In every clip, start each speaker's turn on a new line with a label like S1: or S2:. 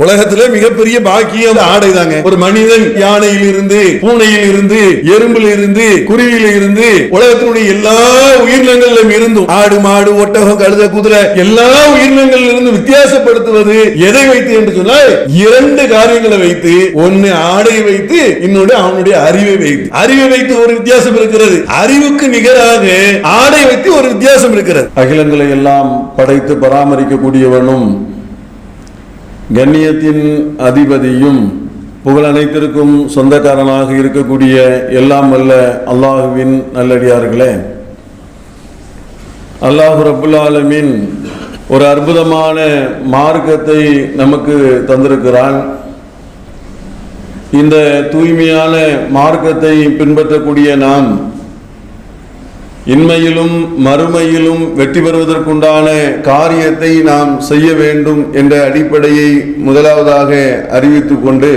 S1: உலகத்திலே மிகப்பெரிய பாக்கியம். ஆடை தாங்க ஒரு மனிதன் யானையில் இருந்து பூனையில் இருந்து எறும்பில் இருந்து குருவியில இருந்து உலகத்தினுடைய எல்லா உயிரினங்களிலும் இருந்தும் ஆடு மாடு ஒட்டகம் கழுத குதிரை எல்லா உயிரினங்களில் இருந்து வித்தியாசப்படுத்துவது எதை வைத்து என்று சொன்னால் இரண்டு காரியங்களை வைத்து ஒன்னு ஆடை வைத்து இன்னொன்று அவனுடைய அறிவை வைத்து. அறிவை வைத்து ஒரு வித்தியாசம் இருக்கிறது. அறிவுக்கு நிகராக ஆடை வைத்து ஒரு வித்தியாசம் இருக்கிறது. அகிலங்களை எல்லாம் படைத்து பராமரிக்கக்கூடியவனும் கண்ணியத்தின் அதிபதியும் புகழ் அனைத்திற்கும் சொந்தக்காரனாக இருக்கக்கூடிய எல்லாம் அல்ல அல்லாஹுவின் நல்லடியார்களே. அல்லாஹு ரபுல்லாலமின் ஒரு அற்புதமான மார்க்கத்தை நமக்கு தந்திருக்கிறான். இந்த தூய்மையான மார்க்கத்தை பின்பற்றக்கூடிய நாம் இன்மையிலும் மறுமையிலும் வெற்றி பெறுவதற்குண்டான காரியத்தை நாம் செய்ய வேண்டும் என்ற அடிப்படையை முதலாவதாக அறிவித்துக் கொண்டு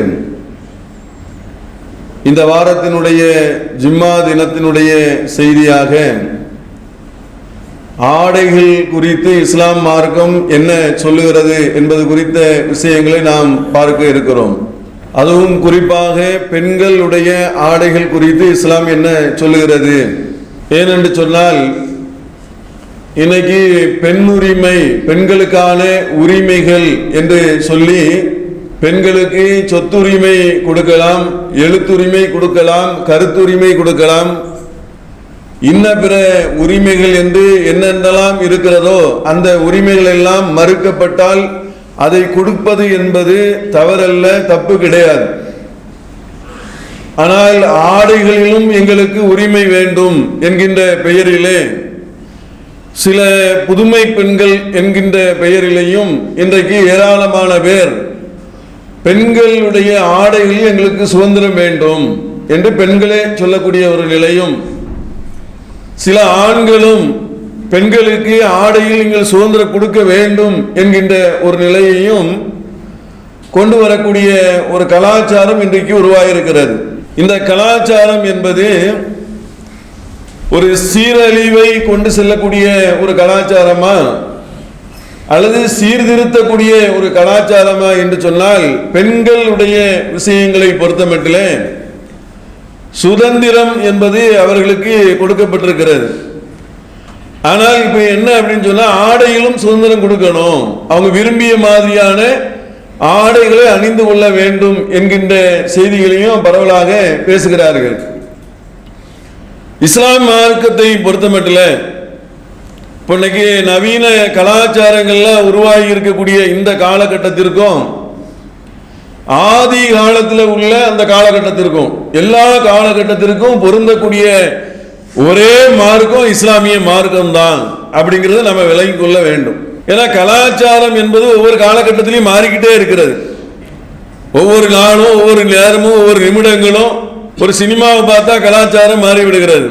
S1: இந்த வாரத்தினுடைய ஜிம்மா தினத்தினுடைய செய்தியாக ஆடைகள் குறித்து இஸ்லாம் மார்க்கம் என்ன சொல்லுகிறது என்பது குறித்த விஷயங்களை நாம் பார்க்க இருக்கிறோம். அதுவும் குறிப்பாக பெண்களுடைய ஆடைகள் குறித்து இஸ்லாம் என்ன சொல்லுகிறது? ஏனென்று சொன்னால் இன்னைக்கு பெண் உரிமை பெண்களுக்கான உரிமைகள் என்று சொல்லி பெண்களுக்கு சொத்துரிமை கொடுக்கலாம் எழுத்துரிமை கொடுக்கலாம் கருத்துரிமை கொடுக்கலாம் இன்ன பிற உரிமைகள் என்று என்னென்னலாம் இருக்கிறதோ அந்த உரிமைகள் எல்லாம் மறுக்கப்பட்டால் அதை கொடுப்பது என்பது தவறல்ல தப்பு கிடையாது. ஆனால் ஆடைகளிலும் எங்களுக்கு உரிமை வேண்டும் என்கின்ற பெயரிலே. சில புதுமை பெண்கள் என்கின்ற பெயரிலேயும் இன்றைக்கு ஏராளமான பேர் பெண்களுடைய ஆடைகளில் எங்களுக்கு சுதந்திரம் வேண்டும் என்று பெண்களே சொல்லக்கூடிய ஒரு நிலையும். சில ஆண்களும் பெண்களுக்கு ஆடையில் நீங்கள் சுதந்திரம் கொடுக்க வேண்டும் என்கின்ற ஒரு நிலையையும் கொண்டு வரக்கூடிய ஒரு கலாச்சாரம் இன்றைக்கு உருவாகியிருக்கிறது இந்த கலாச்சாரம் என்பது ஒரு சீரழிவை கொண்டு செல்லக்கூடிய ஒரு கலாச்சாரமா? அல்லது சீர்திருத்தக்கூடிய ஒரு கலாச்சாரமா என்று சொன்னால் பெண்களுடைய விஷயங்களை பொறுத்தமட்டிலே சுதந்திரம் என்பது அவர்களுக்கு கொடுக்கப்பட்டிருக்கிறது. ஆனால் இப்ப என்ன அப்படின்னு சொன்னா ஆடையிலும் சுதந்திரம் கொடுக்கணும். அவங்க விரும்பிய மாதிரியான ஆடைகளை அணிந்து கொள்ள வேண்டும் என்கின்ற செய்திகளையும் பரவலாக பேசுகிறார்கள். இஸ்லாம் மார்க்கத்தை பொறுத்தமட்டில் இப்போ இன்னைக்கு நவீன கலாச்சாரங்களில் உருவாகி இருக்கக்கூடிய இந்த காலகட்டத்திற்கும் ஆதி காலத்தில் உள்ள அந்த காலகட்டத்திற்கும் எல்லா காலகட்டத்திற்கும் பொருந்தக்கூடிய ஒரே மார்க்கம் இஸ்லாமிய மார்க்கம் தான் அப்படிங்கிறத நம்ம விலகி கொள்ள வேண்டும். ஏன்னா கலாச்சாரம் என்பது ஒவ்வொரு காலகட்டத்திலையும் மாறிக்கிட்டே இருக்கிறது. ஒவ்வொரு நாளும் ஒவ்வொரு நேரமும் ஒவ்வொரு நிமிடங்களும் ஒரு சினிமாவை பார்த்தா கலாச்சாரம் மாறிவிடுகிறது.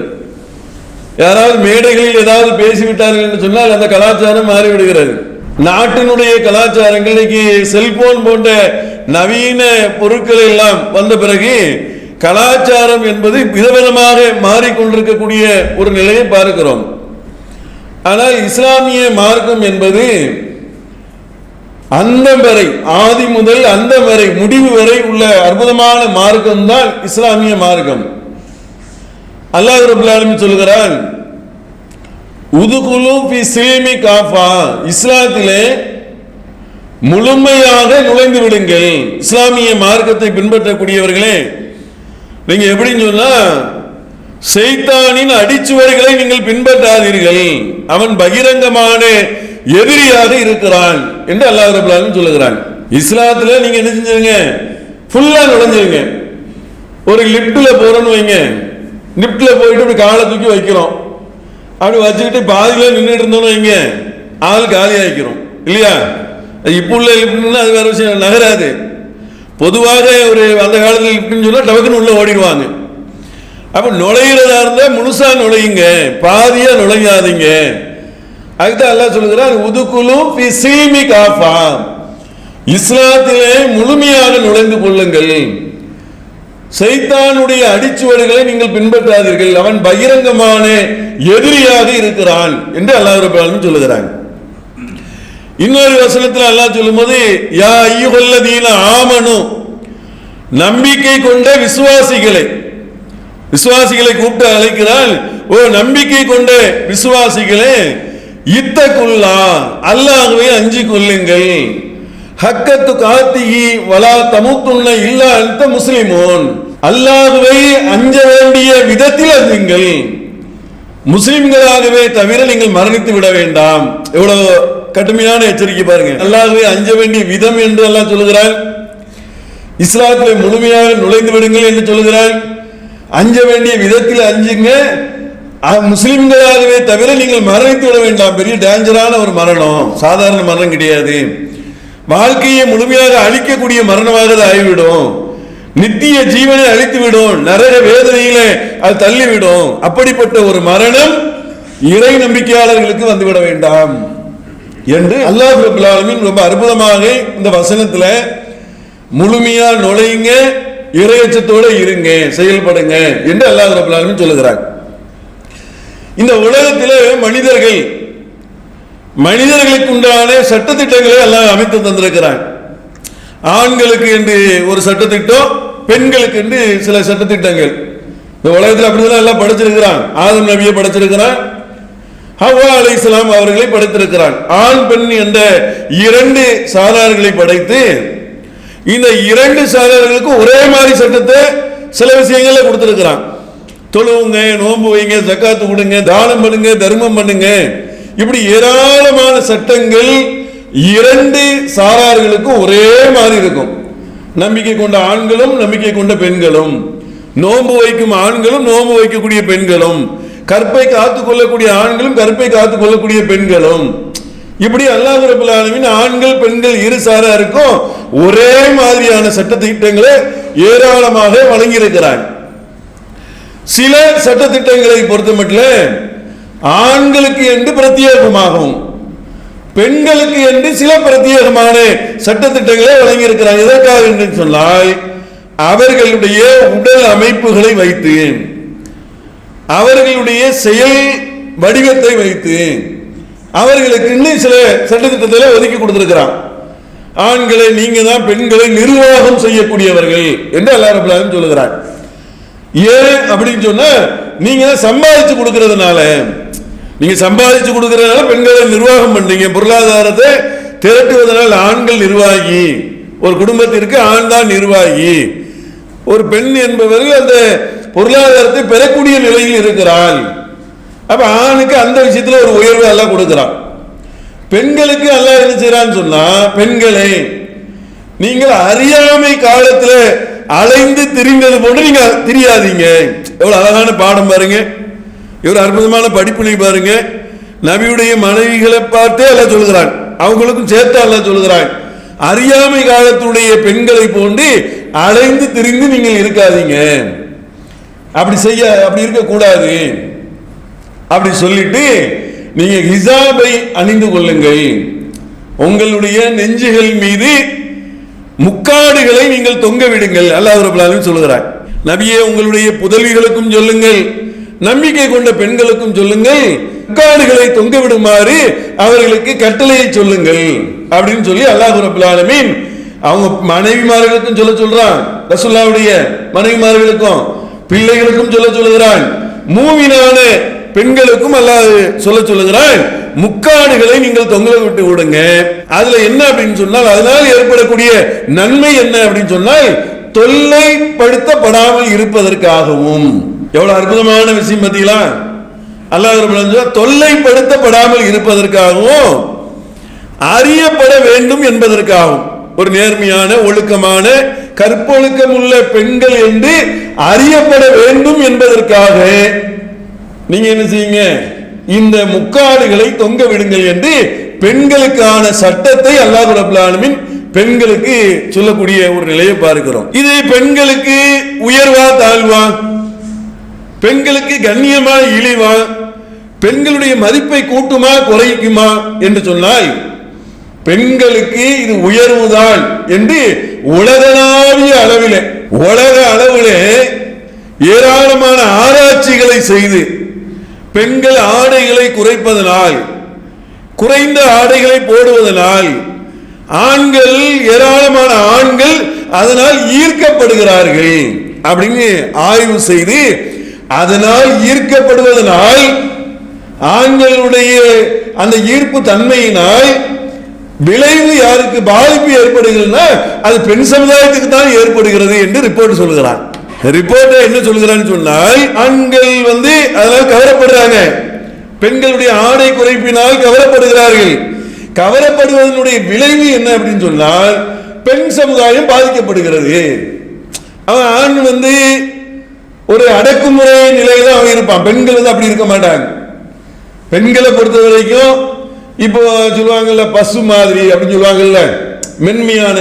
S1: யாராவது மேடைகளில் ஏதாவது பேசிவிட்டார்கள் என்று சொன்னால் அந்த கலாச்சாரம் மாறிவிடுகிறது. நாட்டினுடைய கலாச்சாரங்கள் இன்னைக்கு செல்போன் போன்ற நவீன பொருட்கள் எல்லாம் வந்த பிறகு கலாச்சாரம் என்பது விதவிதமாக மாறிக்கொண்டிருக்கக்கூடிய ஒரு நிலையை பார்க்கிறோம். ஆனால் இஸ்லாமிய மார்க்கம் என்பது அந்த வரை ஆதி முதல் அந்த வரை முடிவு வரை உள்ள அற்புதமான மார்க்கம் தான் இஸ்லாமிய மார்க்கம். அல்லாஹ் ரபுல்லாலும் ஆலமீன் சொல்கிறான் உதுகுலு பி சிலிமி காஃபா. இஸ்லாத்திலே முழுமையாக நுழைந்து விடுங்கள். இஸ்லாமிய மார்க்கத்தை பின்பற்றக்கூடியவர்களே நீங்க எப்படின்னு சொன்னா செய்தானின் அடிச்சுவர்களை நீங்கள் பின்பற்றாதீர்கள். அவன் பகிரங்கமான எதிரியாக இருக்கிறான் என்று அல்லாஹ் ரபுல்லாலும் சொல்லுகிறான். இஸ்லாத்துல நீங்க என்ன செஞ்சிருங்க? ஃபுல்லா நுழைஞ்சிருங்க. ஒரு லிப்ட்ல போறோம்னு வைங்க. லிப்ட்ல போயிட்டு இப்படி காலை தூக்கி வைக்கிறோம். அப்படி வச்சுக்கிட்டு பாதியில நின்றுட்டு இருந்தோம்னு வைங்க. ஆள் காலி ஆகிக்கிறோம் இல்லையா? இப்போ உள்ள லிப்ட்னா அது வேற விஷயம் நகராது. பொதுவாக ஒரு அந்த காலத்தில் லிப்ட்னு சொன்னால் டபக்குன்னு உள்ள ஓடிடுவாங்க. அப்போ நுழையிறதா இருந்தால் முழுசா நுழையுங்க பாதியாக நுழையாதீங்க. அதுதான் எல்லாம் சொல்லுகிறார் உதுக்குலும் பிசீமி காஃபா இஸ்லாத்திலே முழுமையாக நுழைந்து கொள்ளுங்கள். சைத்தானுடைய அடிச்சுவடுகளை நீங்கள் பின்பற்றாதீர்கள். அவன் பகிரங்கமான எதிரியாக இருக்கிறான் என்று அல்லாஹ் சொல்லுகிறாங்க. இன்னொரு வசனத்தில் அல்லாஹ் சொல்லும்போது யா ஐயுகல்லதீன ஆமனும் நம்பிக்கை கொண்ட விசுவாசிகளை விசுவாசிகளை கூப்பிட்டு அழைக்கிறாள். ஓ நம்பிக்கை கொண்ட விசுவாசிகளே இத்தக்குள்ளா அல்லாகவே அஞ்சி கொள்ளுங்கள். ஹக்கத்து காத்திகி வலா தமுத்துண்ண இல்லா அந்த முஸ்லிமோன். அல்லாகவே அஞ்ச வேண்டிய விதத்தில் அஞ்சுங்கள். முஸ்லிம்களாகவே தவிர நீங்கள் மரணித்து விட வேண்டாம். எவ்வளவு கடுமையான எச்சரிக்கை பாருங்க. அல்லாகவே அஞ்ச வேண்டிய விதம் என்று எல்லாம் சொல்லுகிறாள் இஸ்லாத்திலே முழுமையாக நுழைந்து விடுங்கள் என்று சொல்லுகிறான் அஞ்ச வேண்டிய விதத்தில் அஞ்சுங்க. முஸ்லிம்களாகவே தவிர நீங்கள் மரணித்து விட வேண்டாம். பெரிய டேஞ்சரான ஒரு மரணம். சாதாரண மரணம் கிடையாது. வாழ்க்கையை முழுமையாக அழிக்கக்கூடிய மரணமாக அது ஆகிவிடும். நித்திய ஜீவனை அழித்து விடும் நரக வேதனையிலே அது தள்ளிவிடும். அப்படிப்பட்ட ஒரு மரணம் இறை நம்பிக்கையாளர்களுக்கு வந்துவிட வேண்டாம். என்று அல்லாஹ் ரொம்ப அற்புதமாக இந்த வசனத்துல முழுமையா நுழையுங்க. இறையச்சத்தோட இருங்க செயல்படுங்க என்று அல்லாஹ் ரபுல் ஆலமீன் சொல்லுகிறார். இந்த உலகத்தில் மனிதர்கள் மனிதர்களுக்கு உண்டான சட்டத்திட்டங்களை எல்லாம் அமைத்து தந்திருக்கிறான். ஆண்களுக்கு என்று ஒரு சட்டத்திட்டம் பெண்களுக்கு என்று சில சட்டத்திட்டங்கள். இந்த உலகத்தில் அப்படிதான் எல்லாம் படிச்சிருக்கிறான். ஆதம் நபியை படிச்சிருக்கிறான். ஹவ்வா இஸ்லாம் அவர்களை படைத்திருக்கிறான். ஆண் பெண் என்ற இரண்டு சாரார்களை படைத்து இந்த இரண்டு சாரார்களுக்கும் ஒரே மாதிரி சட்டத்தை சில விஷயங்களில் கொடுத்துருக்குறான். தொழுவுங்க நோன்பு வைங்க ஜக்காத்து கொடுங்க தானம் பண்ணுங்க தர்மம் பண்ணுங்க. இப்படி ஏராளமான சட்டங்கள் இரண்டு சாரார்களுக்கும் ஒரே மாதிரி இருக்கும். நம்பிக்கை கொண்ட ஆண்களும் நம்பிக்கை கொண்ட பெண்களும். நோன்பு வைக்கும் ஆண்களும் நோன்பு வைக்கக்கூடிய பெண்களும். கற்பை காத்து கொள்ளக்கூடிய ஆண்களும் கற்பை காத்து கொள்ளக்கூடிய பெண்களும். இப்படி அல்லாஹ் ரபுல் ஆலமின் ஆண்கள் பெண்கள் இரு சாராருக்கும் ஒரே மாதிரியான சட்ட திட்டங்களை ஏராளமாக வழங்கியிருக்கிறாங்க சில சட்ட திட்டங்களை பொறுத்த மட்டும் ஆண்களுக்கு என்று பிரத்யேகமாகவும் பெண்களுக்கு என்று சில பிரத்யேகமான சட்டத்திட்டங்களை வழங்கியிருக்கிறார். எதற்காக என்று சொன்னால் அவர்களுடைய உடல் அமைப்புகளை வைத்து அவர்களுடைய செயல் வடிவத்தை வைத்து அவர்களுக்கு இன்னும் சில சட்டத்திட்டத்தில் ஒதுக்கி கொடுத்துருக்கிறான். ஆண்களை நீங்க தான் பெண்களை நிர்வாகம் செய்யக்கூடியவர்கள் என்று அல்லா ரபுல் சொல்லுகிறார் ஏன் அப்படின்னு சொன்னா நீங்க தான் சம்பாதிச்சு கொடுக்கறதுனால. நீங்க சம்பாதிச்சு கொடுக்கறதுனால பெண்களை நிர்வாகம் பண்றீங்க. பொருளாதாரத்தை திரட்டுவதனால் ஆண்கள் நிர்வாகி. ஒரு குடும்பத்திற்கு ஆண் தான் நிர்வாகி. ஒரு பெண் என்பவர்கள் அந்த பொருளாதாரத்தை பெறக்கூடிய நிலையில் இருக்கிறாள். அப்ப ஆணுக்கு அந்த விஷயத்துல ஒரு உயர்வு எல்லாம் கொடுக்கிறான். பெண்களுக்கு எல்லாம் என்ன செய்யறான்னு சொன்னா பெண்களே நீங்கள் அறியாமை காலத்துல அலைந்து திரிந்தது போன்று நீங்க திரியாதீங்க. எவ்வளவு அழகான பாடம் பாருங்க. இவர் அற்புதமான படிப்பினை பாருங்க. நபியுடைய மனைவிகளை பார்த்தே எல்லாம் சொல்கிறான் அவங்களுக்கும் சேர்த்து எல்லாம் சொல்கிறான் அறியாமை காலத்துடைய பெண்களை போன்று அலைந்து திரிந்து நீங்கள் இருக்காதீங்க. அப்படி செய்ய அப்படி இருக்கக்கூடாது. அப்படி சொல்லிட்டு நீங்க ஹிசாபை அணிந்து கொள்ளுங்கள். உங்களுடைய நெஞ்சுகள் மீது முக்காடுகளை நீங்கள் தொங்க விடுங்கள். அல்லாஹ் ரபுல் சொல்லுகிறார். நபியே உங்களுடைய புதல்விகளுக்கும் சொல்லுங்கள். நம்பிக்கை கொண்ட பெண்களுக்கும் சொல்லுங்கள். முக்காடுகளை தொங்க விடுமாறு அவர்களுக்கு கட்டளையை சொல்லுங்கள். அப்படின்னு சொல்லி அல்லாஹ் ரபுல் அவங்க மனைவிமார்களுக்கும் சொல்ல சொல்றான். ரசுல்லாவுடைய மனைவிமார்களுக்கும் பிள்ளைகளுக்கும் சொல்ல சொல்லுகிறான். மூவினான பெண்களுக்கும் அல்லாது சொல்ல சொல்லுகிறான் முக்காடுகளை நீங்கள் தொங்க விட்டு விடுங்க அதுல என்ன அப்படின்னு சொன்னால் அதனால் ஏற்படக்கூடிய நன்மை என்ன அப்படின்னு சொன்னால் தொல்லைப்படுத்தப்படாமல் இருப்பதற்காகவும். எவ்வளவு அற்புதமான விஷயம் பார்த்தீங்களா? அல்லாஹ் தொல்லைப்படுத்தப்படாமல் இருப்பதற்காகவும் அறியப்பட வேண்டும் என்பதற்காகவும். ஒரு நேர்மையான ஒழுக்கமான கற்பொழுக்கம் உள்ள பெண்கள் என்று அறியப்பட வேண்டும் என்பதற்காக நீங்க என்ன செய்யுங்க? இந்த முக்காடுகளை தொங்க விடுங்கள் என்று பெண்களுக்கான சட்டத்தை அல்லாஹ் ரபுல்லாலுமின் பெண்களுக்கு சொல்லக்கூடிய ஒரு நிலையை பார்க்கிறோம். இது பெண்களுக்கு உயர்வா தாழ்வா? பெண்களுக்கு கண்ணியமா இழிவா? பெண்களுடைய மதிப்பை கூட்டுமா குறைக்குமா என்று சொன்னால் பெண்களுக்கு இது உயர்வுதான் என்று உலகளாவிய அளவில் உலக அளவிலே ஏராளமான ஆராய்ச்சிகளை செய்து பெண்கள் ஆடைகளை குறைப்பதனால் குறைந்த ஆடைகளை போடுவதனால் ஆண்கள் ஏராளமான ஆண்கள் அதனால் ஈர்க்கப்படுகிறார்கள் அப்படின்னு ஆய்வு செய்து அதனால் ஈர்க்கப்படுவதனால் ஆண்களுடைய அந்த ஈர்ப்பு தன்மையினால் விளைவு யாருக்கு பாதிப்பு ஏற்படுகிறதுனா அது பெண் சமுதாயத்துக்கு தான் ஏற்படுகிறது என்று ரிப்போர்ட் சொல்கிறான் ரிப்போர்ட் என்ன சொல்கிறான்னு சொன்னால் ஆண்கள் வந்து அதனால் கவரப்படுறாங்க. பெண்களுடைய ஆடை குறைப்பினால் கவரப்படுகிறார்கள். கவரப்படுவதனுடைய விளைவு என்ன அப்படின்னு சொன்னால் பெண் சமுதாயம் பாதிக்கப்படுகிறது. அவன் ஆண் வந்து ஒரு அடக்குமுறை நிலையில அவன் இருப்பான். பெண்கள் வந்து அப்படி இருக்க மாட்டாங்க. பெண்களை பொறுத்த வரைக்கும் இப்போ சொல்லுவாங்கல்ல பசு மாதிரி அப்படின்னு சொல்லுவாங்கல்ல மென்மையான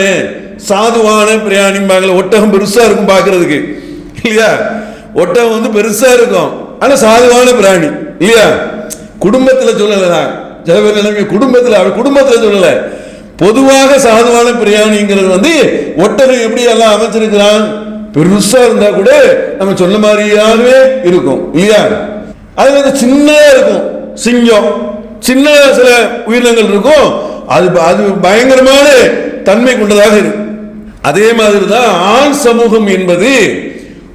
S1: சாதுவான பிரயாணிம்பாங்கல்ல ஒட்டகம் பெருசா இருக்கும் பார்க்கிறதுக்கு. இல்லையா? ஒட்டகம் வந்து பெருசா இருக்கும். ஆனா சாதுவான பிராணி. இல்லையா? குடும்பத்துல சொல்லலதான் சில பேர் குடும்பத்துல அவர் குடும்பத்துல சொல்லல. பொதுவாக சாதுவான பிரியாணிங்கிறது வந்து ஒட்டகம் எப்படி எல்லாம் அமைச்சிருக்கிறான்? பெருசா இருந்தா கூட நம்ம சொன்ன மாதிரியாகவே இருக்கும். இல்லையா? அது வந்து சின்னதா இருக்கும். சிங்கம். சின்ன சில உயிரினங்கள் இருக்கும். அது அது பயங்கரமான தன்மை கொண்டதாக இருக்கு அதே மாதிரி தான் ஆண் சமூகம் என்பது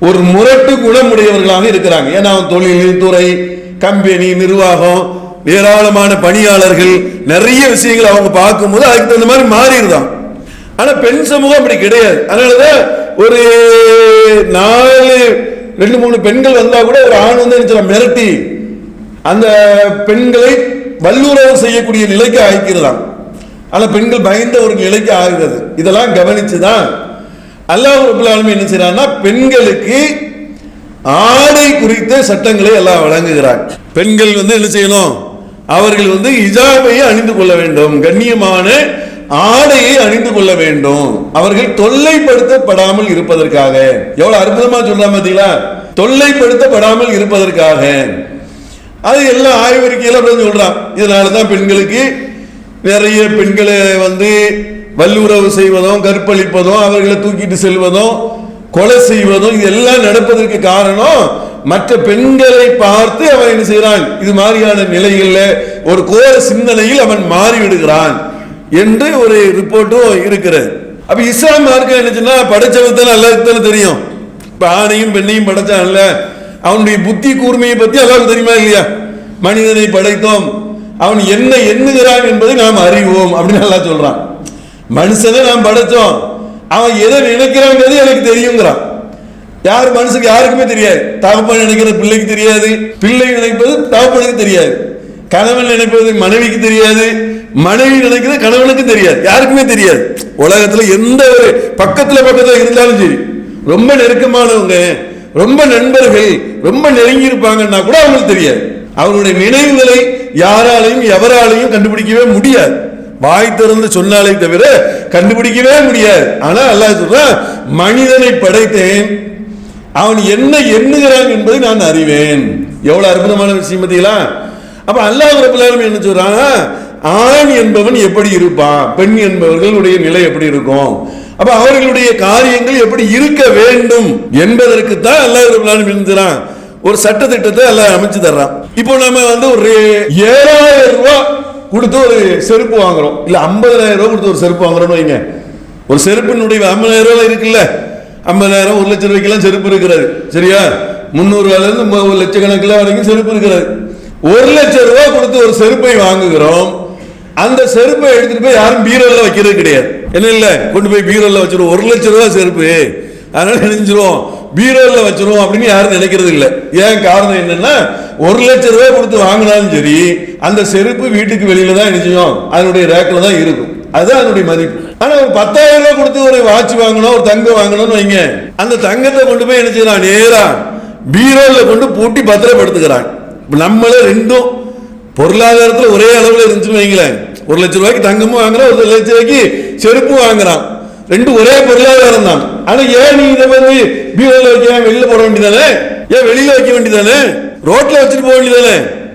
S1: ஒரு முரட்டு குணமுடையவர்களாக இருக்கிறாங்க. ஏன்னா தொழில் துறை கம்பெனி நிர்வாகம் ஏராளமான பணியாளர்கள் நிறைய விஷயங்கள் அவங்க பார்க்கும்போது அதுக்கு தகுந்த மாதிரி மாறிடுதான். ஆனா பெண் சமூகம் அப்படி கிடையாது. அதனாலதான் ஒரு நாலு ரெண்டு மூணு பெண்கள் வந்தா கூட ஒரு ஆண் வந்து என்ன மிரட்டி அந்த பெண்களை வல்லுறவு செய்யக்கூடிய நிலைக்கு ஆகிக்கிறதாம் ஆனா பெண்கள் பயந்த ஒரு நிலைக்கு ஆகிறது. இதெல்லாம் கவனிச்சுதான் அல்லாஹ் ரபுல் என்ன செய்யறான்னா பெண்களுக்கு ஆடை குறித்த சட்டங்களை எல்லாம் வழங்குகிறார். பெண்கள் வந்து என்ன செய்யணும்? அவர்கள் வந்து ஹிஜாபை அணிந்து கொள்ள வேண்டும். கண்ணியமான ஆடையை அணிந்து கொள்ள வேண்டும். அவர்கள் தொல்லைப்படுத்தப்படாமல் இருப்பதற்காக. எவ்வளவு அற்புதமா சொல்றாங்க பாத்தீங்களா? தொல்லைப்படுத்தப்படாமல் இருப்பதற்காக. அது எல்லாம் ஆய்வறிக்கையில அப்படி சொல்றான். இதனால தான் பெண்களுக்கு நிறைய பெண்களை வந்து வல்லுறவு செய்வதும் கற்பழிப்பதும் அவர்களை தூக்கிட்டு செல்வதும் கொலை செய்வதும் இது எல்லாம் நடப்பதற்கு காரணம் மற்ற பெண்களை பார்த்து அவன் என்ன செய்கிறான்? இது மாதிரியான நிலையில் ஒரு கோர சிந்தனையில் அவன் மாறிவிடுகிறான் என்று ஒரு ரிப்போர்ட்டும் இருக்கிறது. அப்ப இஸ்லாம் மார்க்கம் என்னச்சுன்னா படைச்சவத்தன எல்லாருக்கும் தெரியும். இப்ப ஆணையும் பெண்ணையும் படைச்சான்ல. அவனுடைய புத்தி கூர்மையை பத்தி எல்லாருக்கும் தெரியுமா இல்லையா? மனிதனை படைத்தோம். அவன் என்ன எண்ணுகிறான் என்பதை நாம் அறிவோம் அப்படின்னு நல்லா சொல்றான். மனுஷனை நான் படைச்சோம் அவன் எதை நினைக்கிறாங்கிறது எனக்கு தெரியுங்கிறான். யார் மனுஷனுக்கு யாருக்குமே தெரியாது. தகப்பன் நினைக்கிற பிள்ளைக்கு தெரியாது. பிள்ளை நினைப்பது தகப்பனுக்கு தெரியாது. கணவன் நினைப்பது மனைவிக்கு தெரியாது. மனைவி நினைக்கிறது கணவனுக்கு தெரியாது. யாருக்குமே தெரியாது. உலகத்தில் எந்த ஒரு பக்கத்தில் பக்கத்தில் இருந்தாலும் சரி ரொம்ப நெருக்கமானவங்க ரொம்ப நண்பர்கள் ரொம்ப நெருங்கி இருப்பாங்கன்னா கூட அவங்களுக்கு தெரியாது. அவருடைய நினைவுகளை யாராலையும் எவராலையும் கண்டுபிடிக்கவே முடியாது. வாய் திறந்து சொன்னாலே தவிர கண்டுபிடிக்கவே முடியாது. ஆனா அல்லாஹ் சொல்றான் மனிதனை படைத்தேன். அவன் என்ன எண்ணுகிறான் என்பதை நான் அறிவேன். எவ்வளவு அற்புதமான விஷயம் பார்த்தீங்களா? அப்ப அல்லாஹ் ரபுல் என்ன சொல்றாங்க ஆண் என்பவன் எப்படி இருப்பான்? பெண் என்பவர்களுடைய நிலை எப்படி இருக்கும்? அப்ப அவர்களுடைய காரியங்கள் எப்படி இருக்க வேண்டும் என்பதற்கு தான் அல்லாஹ் ரபுல் ஆலமீன் ஒரு சட்ட திட்டத்தை எல்லாம் அமைச்சு தர்றான். இப்போ நம்ம வந்து ஒரு ஏழாயிரம் ரூபாய் கொடுத்து ஒரு செருப்பு வாங்குறோம். இல்லை ஐம்பதாயிரம் ரூபா கொடுத்து ஒரு செருப்பு வாங்குறோம்னு வைங்க. ஒரு செருப்பினுடைய ஐம்பதாயிரம் ரூபாய் இருக்குல்ல? ஐம்பதாயிரம் ஒரு லட்சம் ரூபாய்க்கெல்லாம் செருப்பு இருக்கிறது. சரியா? முந்நூறு இருந்து ஒரு லட்சக்கணக்கில் வரைக்கும் செருப்பு இருக்கிறது. ஒரு லட்சம் ரூபா கொடுத்து ஒரு செருப்பை வாங்குகிறோம். அந்த செருப்பை எடுத்துட்டு போய் யாரும் பீரோல வைக்கிறது கிடையாது. என்ன இல்லை? கொண்டு போய் பீரோல வச்சிருவோம் ஒரு லட்சம் ரூபா செருப்பு. அதனால நினைச்சிருவோம் பீரோல வச்சிருவோம் அப்படின்னு யாரும் நினைக்கிறது இல்லை ஏன் காரணம் என்னன்னா ஒரு லட்சம் ரூபாய் கொடுத்து வாங்கினாலும் சரி அந்த செருப்பு வீட்டுக்கு வெளியில தான் நினைச்சோம் அதனுடைய ரேக்கில் தான் இருக்கும். அதுதான் அதனுடைய மதிப்பு. ஆனா ஒரு பத்தாயிரம் ரூபாய் கொடுத்து ஒரு வாட்ச் வாங்கணும் ஒரு தங்கம் வாங்கணும்னு வைங்க. அந்த தங்கத்தை கொண்டு போய் நினைச்சுக்கிறான் நேரா பீரோல கொண்டு பூட்டி பத்திரப்படுத்துக்கிறான் நம்மளே ரெண்டும் பொருளாதாரத்தில் ஒரே அளவில் இருந்துச்சுன்னு வைங்களேன். ஒரு லட்சம் ரூபாய்க்கு தங்கமும் வாங்குறான் ஒரு லட்ச ரூபாய்க்கு செருப்பும் வாங்குறான். ரெண்டு ஒரே பொருளாதாரம் தான். ஆனா ஏன் நீ இதை வந்து பீரோல வைக்க வெளியில போட வேண்டியதானே? ஏன் வெளியில வைக்க வேண்டியதானே? ரோட்ல வச்சுட்டு போக வேண்டியதானே?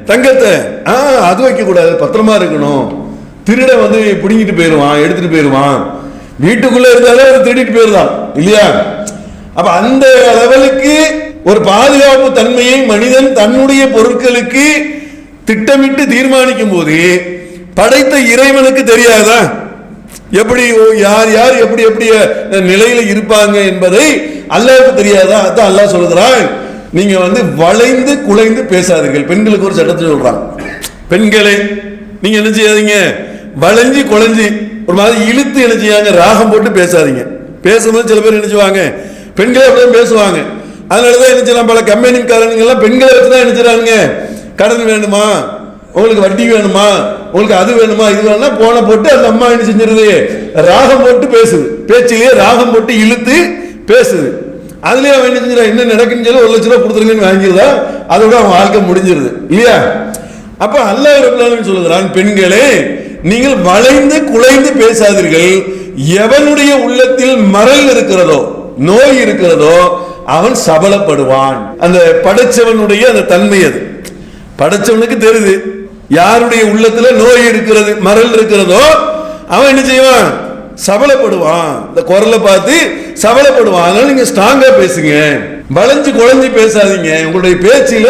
S1: தங்கத்தை. ஆ அது வைக்க கூடாது பத்திரமா இருக்கணும். திருட வந்து பிடுங்கிட்டு போயிடுவான் எடுத்துட்டு போயிடுவான் வீட்டுக்குள்ள இருந்தாலே அது திருடிட்டு போயிடுதான் இல்லையா? அப்ப அந்த லெவலுக்கு ஒரு பாதுகாப்பு தன்மையை மனிதன் தன்னுடைய பொருட்களுக்கு திட்டமிட்டு தீர்மானிக்கும் போது படைத்த இறைவனுக்கு தெரியாதா? எப்படி ஓ- யார் யார் எப்படி எப்படி நிலையில இருப்பாங்க என்பதை அல்லாவுக்கு தெரியாதா? அதான் அல்லாஹ் சொல்கிறான் நீங்க வந்து வளைந்து குலைந்து பேசாதீர்கள். பெண்களுக்கு ஒரு சட்டத்தை சொல்றான். பெண்களே நீங்க என்ன செய்யாதீங்க? வளைஞ்சு குலைஞ்சு ஒரு மாதிரி இழுத்து என்ன செய்யாங்க ராகம் போட்டு பேசாதீங்க. பேசும்போது சில பேர் நினைச்சுவாங்க பெண்களே அப்படியே பேசுவாங்க. அதனாலதான் என்ன செய்யலாம்? பல கம்பெனிக்காரங்க எல்லாம் பெண்களை வச்சு தான் கடன் வேணுமா? உங்களுக்கு வட்டி வேணுமா? உங்களுக்கு அது வேணுமா? இது வேணும்னா போன போட்டு அந்த அம்மா என்ன செஞ்சிருது. ராகம் போட்டு பேசுது. பேச்சிலேயே ராகம் போட்டு இழுத்து பேசுது. அதுலயே அவன் என்ன செஞ்சிடா என்ன நடக்குன்னு சொல்லி ஒரு லட்ச ரூபா கொடுத்துருங்கன்னு வாங்கிடுதா அதோட அவன் வாழ்க்கை முடிஞ்சிருது. இல்லையா? அப்ப அல்லாஹ் ரபுல்லாலும் சொல்லுகிறான் பெண்களே நீங்கள் வளைந்து குலைந்து பேசாதீர்கள். எவனுடைய உள்ளத்தில் மரல் இருக்கிறதோ நோய் இருக்கிறதோ அவன் சபலப்படுவான். அந்த படைச்சவனுடைய அந்த தன்மை அது. படைச்சவனுக்கு தெரியுது. யாருடைய உள்ளத்துல நோய் இருக்கிறது மரல் இருக்கிறதோ அவன் என்ன செய்வான்? சபலப்படுவான். இந்த குரலை பார்த்து சபலப்படுவான். அதனால நீங்க ஸ்ட்ராங்கா பேசுங்க. வளைஞ்சு குழஞ்சு பேசாதீங்க. உங்களுடைய பேச்சில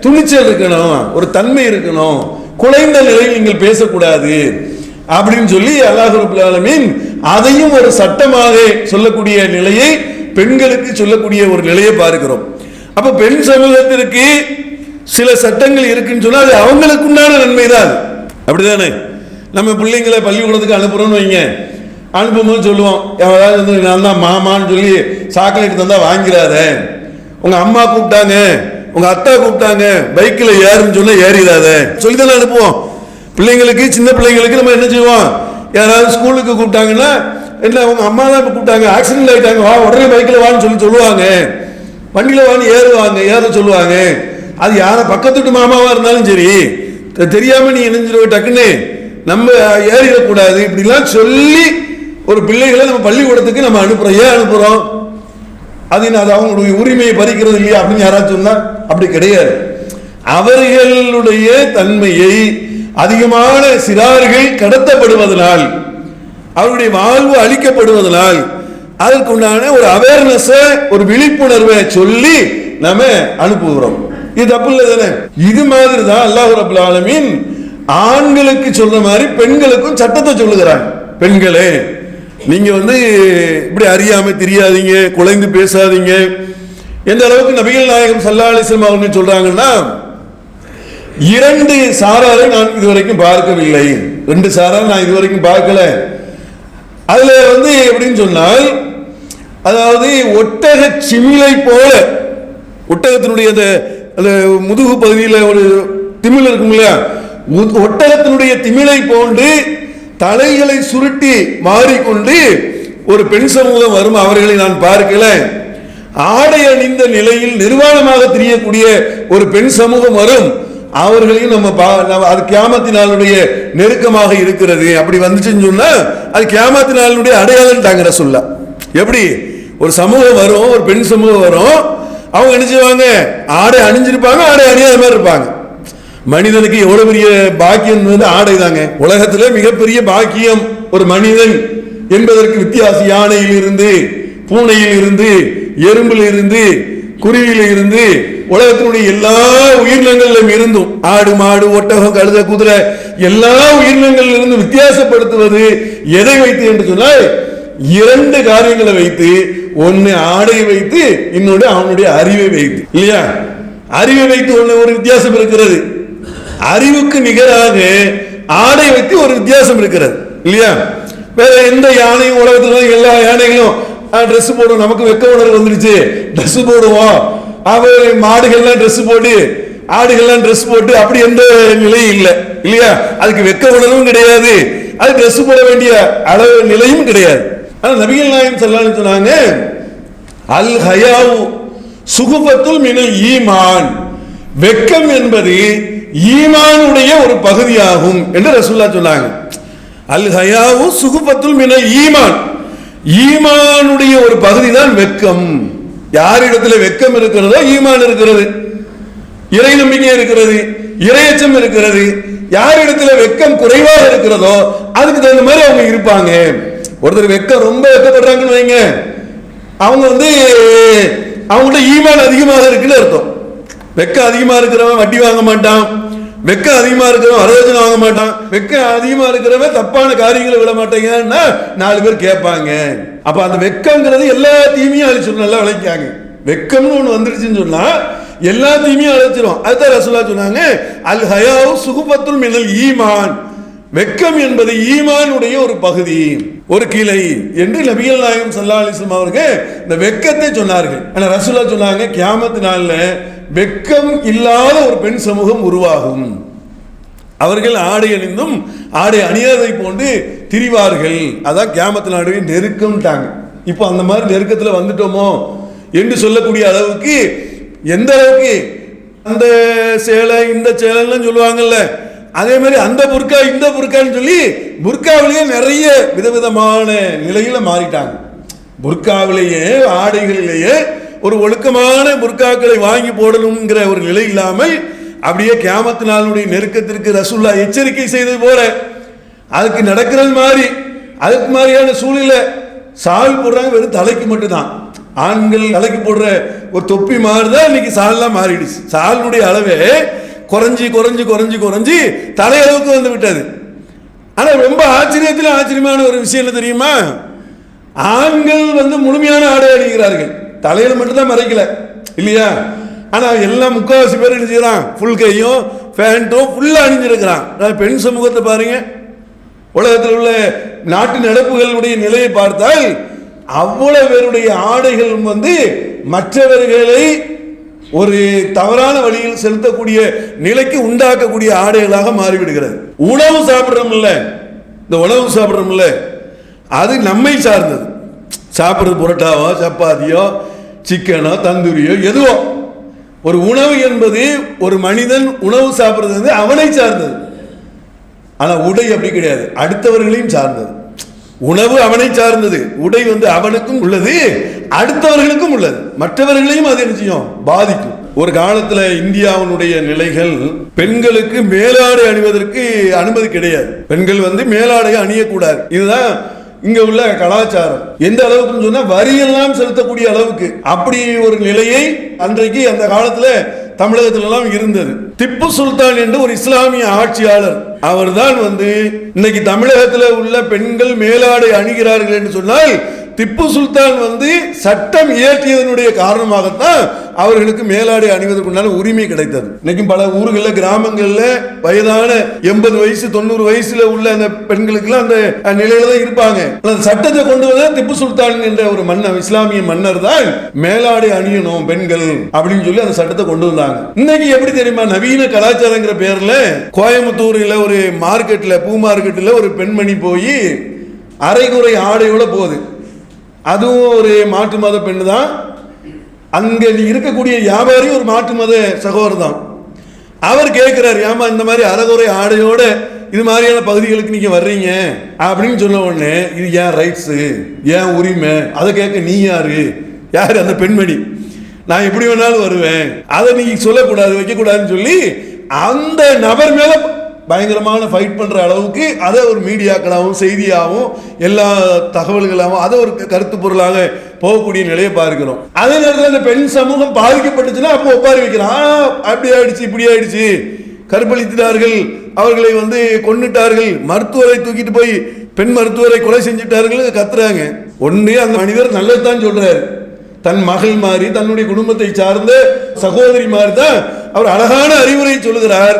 S1: துணிச்சல் இருக்கணும். ஒரு தன்மை இருக்கணும். குலைந்த நிலையில் நீங்கள் பேசக்கூடாது. அப்படின்னு சொல்லி அல்லாஹ் அதையும் ஒரு சட்டமாக சொல்லக்கூடிய நிலையை பெண்களுக்கு சொல்லக்கூடிய ஒரு நிலையை பார்க்கிறோம். அப்ப பெண் சமூகத்திற்கு சில சட்டங்கள் இருக்குன்னு சொன்னால் அது அவங்களுக்கு உண்டான நன்மை தான் அப்படிதானே? நம்ம பிள்ளைங்களை பள்ளிக்கூடத்துக்கு அனுப்புகிறோன்னு வைங்க. அனுப்பும்போது சொல்லுவோம் எவ்வளோ வந்து நான் தான் மாமான்னு சொல்லி சாக்லேட் தந்தால் வாங்கிறாத உங்கள் அம்மா கூப்பிட்டாங்க உங்கள் அத்தா கூப்பிட்டாங்க பைக்கில் ஏறுன்னு சொன்னால் ஏறிடாத. சொல்லி தானே அனுப்புவோம். பிள்ளைங்களுக்கு சின்ன பிள்ளைங்களுக்கு நம்ம என்ன செய்வோம்? யாராவது ஸ்கூலுக்கு கூப்பிட்டாங்கன்னா என்ன உங்கள் அம்மா தான் கூப்பிட்டாங்க ஆக்சிடென்ட் ஆகிட்டாங்க வா உடனே பைக்கில் வான்னு சொல்லி சொல்லுவாங்க. வண்டியில் வான்னு ஏறுவாங்க ஏற சொல்லுவாங்க. அது யாரை பக்கத்து வீட்டு மாமாவா இருந்தாலும் சரி தெரியாமல் தெரியாம நீ இணைஞ்சிருவ டக்குன்னு நம்ம ஏறிடக்கூடாது. இப்படிலாம் சொல்லி ஒரு பிள்ளைகளை நம்ம பள்ளிக்கூடத்துக்கு நம்ம அனுப்புறோம். ஏன் அனுப்புறோம்? அது என்ன, அது அவங்களுடைய உரிமையை பறிக்கிறது இல்லையா அப்படின்னு யாராச்சும் சொன்னா அப்படி கிடையாது. அவர்களுடைய தன்மையை அதிகமான சிறார்கள் கடத்தப்படுவதனால் அவருடைய வாழ்வு அளிக்கப்படுவதனால் அதற்குண்டான ஒரு அவேர்னஸ் ஒரு விழிப்புணர்வை சொல்லி நாம அனுப்புகிறோம். இது தப்பு இல்லை தானே? இது மாதிரி தான் அல்லாஹ் ரபுல் ஆலமீன் ஆண்களுக்கு சொல்ற மாதிரி பெண்களுக்கும் சட்டத்தை சொல்லுகிறாங்க. பெண்களே நீங்க வந்து இப்படி அறியாம தெரியாதீங்க குலைந்து பேசாதீங்க. எந்த அளவுக்கு நபிகள் நாயகம் சல்லா அலிஸ்லாம் அவங்க சொல்றாங்கன்னா இரண்டு சாராரை நான் இதுவரைக்கும் பார்க்கவில்லை. ரெண்டு சாரார் நான் இதுவரைக்கும் பார்க்கல. அதுல வந்து எப்படின்னு சொன்னால் அதாவது ஒட்டக சிமிலை போல ஒட்டகத்தினுடைய அந்த அந்த முதுகு பகுதியில் ஒரு திமில் இருக்கும் இல்லையா? ஒட்டகத்தினுடைய திமிலை போன்று தலைகளை சுருட்டி மாறிக்கொண்டு ஒரு பெண் சமூகம் வரும் அவர்களை நான் பார்க்கல. ஆடை அணிந்த நிலையில் நிர்வாணமாக தெரியக்கூடிய ஒரு பெண் சமூகம் வரும் அவர்களையும் நம்ம பா- நம்ம- அது கேமத்தினாலுடைய நெருக்கமாக இருக்கிறது. அப்படி வந்துச்சுன்னு சொன்னா அது கேமத்தினாலுடைய அடையாளம் தாங்கிற சொல்ல. எப்படி? ஒரு சமூகம் வரும் ஒரு பெண் சமூகம் வரும் அவங்க என்ன செய்வாங்க ஆடை அணிஞ்சிருப்பாங்க ஆடை அணியாத மாதிரி இருப்பாங்க. மனிதனுக்கு எவ்வளவு பெரிய பாக்கியம் வந்து ஆடை தாங்க உலகத்துல மிகப்பெரிய பாக்கியம் ஒரு மனிதன் என்பதற்கு வித்தியாசம். யானையில் இருந்து பூனையில் இருந்து எறும்பில் இருந்து குருவியில இருந்து உலகத்தினுடைய எல்லா உயிரினங்களிலும் இருந்தும் ஆடு மாடு ஒட்டகம் கழுத குதிரை எல்லா உயிரினங்களிலிருந்து வித்தியாசப்படுத்துவது எதை வைத்து என்று சொன்னால் இரண்டு காரியங்களை வைத்து ஒன்னு ஆடை வைத்து இன்னொன்று அவனுடைய அறிவை வைத்து. இல்லையா? அறிவை வைத்து ஒன்று ஒரு வித்தியாசம் இருக்கிறது. அறிவுக்கு நிகராக ஆடை வைத்து ஒரு வித்தியாசம் இருக்கிறது. இல்லையா? வேற எந்த யானையும் உலகத்துல எல்லா யானைகளும் ட்ரெஸ் போடும் நமக்கு வெக்க உணர்வு வந்துருச்சு ட்ரெஸ் போடுவோம் அவர் மாடுகள்லாம் ட்ரெஸ் போட்டு ஆடுகள்லாம் ட்ரெஸ் போட்டு அப்படி எந்த நிலையும் இல்லை. இல்லையா? அதுக்கு வெக்க உணர்வும் கிடையாது. அது ட்ரெஸ் போட வேண்டிய அளவு நிலையும் கிடையாது. ஆனால் நபிகள் நாயகம் ஸல்லல்லாஹு சொன்னாங்க அல் ஹயாவு சுகுபத்துல் மினல் ஈமான். வெக்கம் என்பது ஈமானுடைய ஒரு பகுதியாகும் என்று ரசூல்லா சொன்னாங்க. அல் ஹயாவு சுகுபத்துல் மினல் ஈமான். ஈமானுடைய ஒரு பகுதி தான் வெக்கம். யாரிடத்துல வெக்கம் இருக்கிறதோ ஈமான் இருக்கிறது. இறை நம்பிக்கை இருக்கிறது இறையச்சம் இருக்கிறது. யாரிடத்துல வெக்கம் குறைவாக இருக்கிறதோ அதுக்கு தகுந்த மாதிரி அவங்க இருப்பாங்க. ஒருத்தர் வெக்கம் ரொம்ப வெக்கப்படுறாங்கன்னு வைங்க. அவங்க வந்து அவங்கள்ட்ட ஈமான் அதிகமாக இருக்குன்னு அர்த்தம். வெக்கம் அதிகமாக இருக்கிறவன் வட்டி வாங்க மாட்டான். வெக்கம் அதிகமாக இருக்கிறவன் வரதட்சணை வாங்க மாட்டான். வெக்கம் அதிகமாக இருக்கிறவன் தப்பான காரியங்களை விட மாட்டேங்கன்னா நாலு பேர் கேட்பாங்க. அப்போ அந்த வெக்கங்கிறது எல்லா தீமையும் அழிச்சிடும் நல்லா விளைக்காங்க வெக்கம்னு ஒன்று வந்துருச்சுன்னு சொன்னால் எல்லா தீமையும் அழைச்சிடும் அதுதான் ரசூலா சொன்னாங்க அல் ஹயாவும் சுகுபத்தும் மின்னல் ஈமான். வெக்கம் என்பது ஈமானுடைய ஒரு பகுதி ஒரு கிளை என்று நபிகள் நாயகம் சல்லா அலிஸ்லாம் அவர்கள் இந்த வெக்கத்தை சொன்னார்கள். ஆனால் ரசூலா சொன்னாங்க கியாமத்து நாளில் வெக்கம் இல்லாத ஒரு பெண் சமூகம் உருவாகும். அவர்கள் ஆடை அணிந்தும் ஆடை அணியாதை போன்று திரிவார்கள். அதான் கியாமத்து நாடுவே நெருக்கம்ட்டாங்க. இப்போ அந்த மாதிரி நெருக்கத்தில் வந்துட்டோமோ என்று சொல்லக்கூடிய அளவுக்கு எந்த அளவுக்கு அந்த சேலை இந்த சேலைன்னு சொல்லுவாங்கல்ல அதே மாதிரி அந்த புர்கா இந்த புர்கான்னு சொல்லி புர்காவிலேயே நிறைய விதவிதமான நிலையில மாறிட்டாங்க. புர்காவிலேயே ஆடைகளிலேயே ஒரு ஒழுக்கமான புர்காக்களை வாங்கி போடணுங்கிற ஒரு நிலை இல்லாமல் அப்படியே கியாமத்து நாளுடைய நெருக்கத்திற்கு ரசுல்லா எச்சரிக்கை செய்தது போல அதுக்கு நடக்கிறது மாதிரி அதுக்கு மாதிரியான சூழ்நிலை சால் போடுறாங்க வெறும் தலைக்கு மட்டும்தான். ஆண்கள் தலைக்கு போடுற ஒரு தொப்பி மாறுதான் இன்னைக்கு சால்லாம் மாறிடுச்சு. சாலினுடைய அளவே குறைஞ்சி குறைஞ்சி குறைஞ்சி குறைஞ்சி தலையளவுக்கு வந்து விட்டது. ஆனால் ரொம்ப ஆச்சரியத்தில் ஆச்சரியமான ஒரு விஷயம் என்ன தெரியுமா? ஆண்கள் வந்து முழுமையான ஆடை அணிகிறார்கள். தலையில் மட்டும்தான் மறைக்கல இல்லையா? ஆனால் எல்லாம் முக்கால்வாசி பேர் என்ன ஃபுல் கையும் ஃபேண்ட்டும் ஃபுல்லாக அணிஞ்சிருக்கிறான். பெண் சமூகத்தை பாருங்க. உலகத்தில் உள்ள நாட்டு நடப்புகளுடைய நிலையை பார்த்தால் அவ்வளவு பேருடைய ஆடைகள் வந்து மற்றவர்களை ஒரு தவறான வழியில் செலுத்தக்கூடிய நிலைக்கு உண்டாக்கக்கூடிய ஆடைகளாக மாறிவிடுகிறது. உணவு சாப்பிட்றோம்ல இந்த உணவு சாப்பிட்றோம்ல அது நம்மை சார்ந்தது. சாப்பிட்றது புரோட்டாவோ சப்பாத்தியோ சிக்கனோ தந்தூரியோ எதுவோ. ஒரு உணவு என்பது ஒரு மனிதன் உணவு சாப்பிட்றது வந்து அவனை சார்ந்தது. ஆனால் உடை அப்படி கிடையாது. அடுத்தவர்களையும் சார்ந்தது. உணவு அவனை சார்ந்தது. உடை வந்து அவனுக்கும் உள்ளது அடுத்தவர்களுக்கும் உள்ளது. மற்றவர்களையும் அது என்ன செய்யும்? பாதிக்கும். ஒரு காலத்துல இந்தியாவினுடைய நிலைகள் பெண்களுக்கு மேலாடை அணிவதற்கு அனுமதி கிடையாது. பெண்கள் வந்து மேலாடையை அணியக்கூடாது. இதுதான் இங்க உள்ள கலாச்சாரம். எந்த அளவுக்குன்னு சொன்னா வரியெல்லாம் செலுத்தக்கூடிய அளவுக்கு. அப்படி ஒரு நிலையை அன்றைக்கு அந்த காலத்துல தமிழகத்திலெல்லாம் இருந்தது. திப்பு சுல்தான் என்று ஒரு இஸ்லாமிய ஆட்சியாளர். அவர்தான் வந்து இன்னைக்கு தமிழகத்தில் உள்ள பெண்கள் மேலாடை அணிகிறார்கள் என்று சொன்னால் திப்பு சுல்தான் வந்து சட்டம் இயற்றியதனுடைய காரணமாகத்தான் அவர்களுக்கு மேலாடை அணிவதற்குண்டான உரிமை கிடைத்தது. இன்னைக்கும் பல ஊர்களில் கிராமங்களில் வயதான எண்பது வயசு தொண்ணூறு வயசுல உள்ள அந்த பெண்களுக்கெல்லாம் அந்த நிலையில தான் இருப்பாங்க. அந்த சட்டத்தை கொண்டு வந்த திப்பு சுல்தான் என்ற ஒரு மன்னர் இஸ்லாமிய மன்னர் தான் மேலாடை அணியணும் பெண்கள் அப்படின்னு சொல்லி அந்த சட்டத்தை கொண்டு வந்தாங்க. இன்னைக்கு எப்படி தெரியுமா? நவீன கலாச்சாரங்கிற பேர்ல கோயம்புத்தூர்ல ஒரு மார்க்கெட்ல பூ மார்க்கெட்ல ஒரு பெண்மணி போய் அரைகுறை ஆடையோட போகுது. அதுவும் ஒரு மாற்று மத பெண் தான் அங்கே இருக்கக்கூடிய வியாபாரி ஒரு மாற்று மத சகோதரர் தான் அவர் கேட்குறாரு ஏமா இந்த மாதிரி அறகுறை ஆடையோட இது மாதிரியான பகுதிகளுக்கு நீங்கள் வர்றீங்க? அப்படின்னு சொன்ன உடனே இது ஏன் ரைட்ஸு ஏன் உரிமை? அதை கேட்க நீ யாரு? யார் அந்த பெண்மணி? நான் எப்படி வேணாலும் வருவேன். அதை நீங்கள் சொல்லக்கூடாது வைக்கக்கூடாதுன்னு சொல்லி அந்த நபர் மேலே பயங்கரமான ஃபைட் பண்ணுற அளவுக்கு அதை ஒரு மீடியாக்களாகவும் செய்தியாகவும் எல்லா தகவல்களாகவும் அதை ஒரு கருத்து பொருளாக போகக்கூடிய நிலையை பார்க்கிறோம். அதே நேரத்தில் அந்த பெண் சமூகம் பாதிக்கப்பட்டுச்சுன்னா அப்போ ஒப்பாரி வைக்கிறான் ஆனால் அப்படி ஆயிடுச்சு இப்படி ஆயிடுச்சு. கற்பழித்தார்கள் அவர்களை வந்து கொன்னுட்டார்கள். மருத்துவரை தூக்கிட்டு போய் பெண் மருத்துவரை கொலை செஞ்சுட்டார்கள் கத்துறாங்க. ஒன்றே அந்த மனிதர் நல்லதுதான் சொல்றாரு. தன் மகள் மாதிரி தன்னுடைய குடும்பத்தை சார்ந்த சகோதரி மாதிரி தான் அவர் அழகான அறிவுரை சொல்லுகிறார்.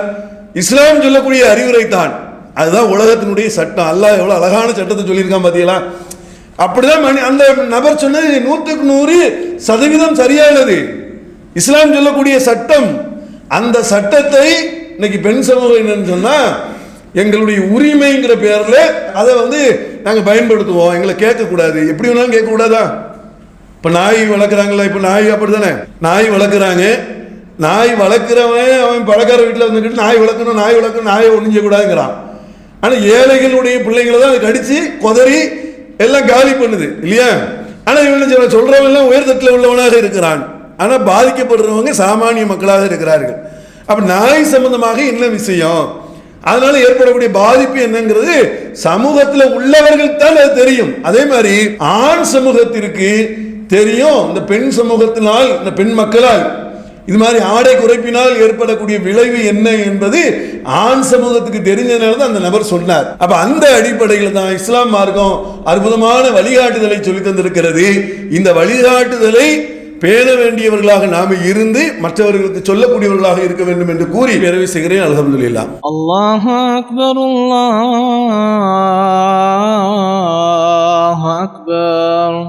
S1: இஸ்லாம் சொல்லக்கூடிய அறிவுரை தான் அதுதான் உலகத்தினுடைய சட்டம். அல்லாஹ் எவ்வளோ அழகான சட்டத்தை சொல்லியிருக்கான் பாத்தீங்களா? அப்படிதான் அந்த நபர் சொன்னது நூற்றுக்கு நூறு சதவீதம் சரியானது. இஸ்லாம் சொல்லக்கூடிய சட்டம். அந்த சட்டத்தை இன்னைக்கு பெண் சமூகம் என்னன்னு சொன்னா எங்களுடைய உரிமைங்கிற பேர்ல அதை வந்து நாங்கள் பயன்படுத்துவோம். எங்களை கேட்கக்கூடாது. எப்படி வேணாலும் கேட்கக்கூடாதா? இப்போ நாய் வளர்க்குறாங்களா இப்போ நாய் அப்படிதானே நாய் வளர்க்குறாங்க. நாய் வளர்க்குறவன் அவன் பழக்கார வீட்டில் வந்துக்கிட்டு நாய் வளர்க்கணும் நாய் வளர்க்கணும் நாயை ஒன்றும் செய்யக்கூடாதுங்கிறான் ஆனால் ஏழைகளுடைய பிள்ளைங்களை தான் அதை கடித்து கொதறி எல்லாம் காலி பண்ணுது இல்லையா? ஆனால் இவன் சொல்ல சொல்கிறவன் எல்லாம் உயர்தட்டில் உள்ளவனாக இருக்கிறான். ஆனால் பாதிக்கப்படுறவங்க சாமானிய மக்களாக இருக்கிறார்கள். அப்போ நாய் சம்பந்தமாக என்ன விஷயம்? அதனால ஏற்படக்கூடிய பாதிப்பு என்னங்கிறது சமூகத்தில் உள்ளவர்கள் தான் அது தெரியும். அதே மாதிரி ஆண் சமூகத்திற்கு தெரியும். இந்த பெண் சமூகத்தினால் இந்த பெண் மக்களால் இது மாதிரி ஆடை குறைப்பினால் ஏற்படக்கூடிய விளைவு என்ன என்பது ஆண் சமூகத்துக்கு தெரிஞ்சனால தான் அந்த நபர் சொன்னார். அப்ப அந்த அடிப்படையில் தான் இஸ்லாம் மார்க்கம் அற்புதமான வழிகாட்டுதலை சொல்லி தந்திருக்கிறது. இந்த வழிகாட்டுதலை பேண வேண்டியவர்களாக நாம இருந்து மற்றவர்களுக்கு சொல்லக்கூடியவர்களாக இருக்க வேண்டும் என்று கூறி நிறைவு செய்கிறேன். அலமதுல்லா
S2: அல்லாஹ் அக்பர் அல்லாஹ் அக்பர்.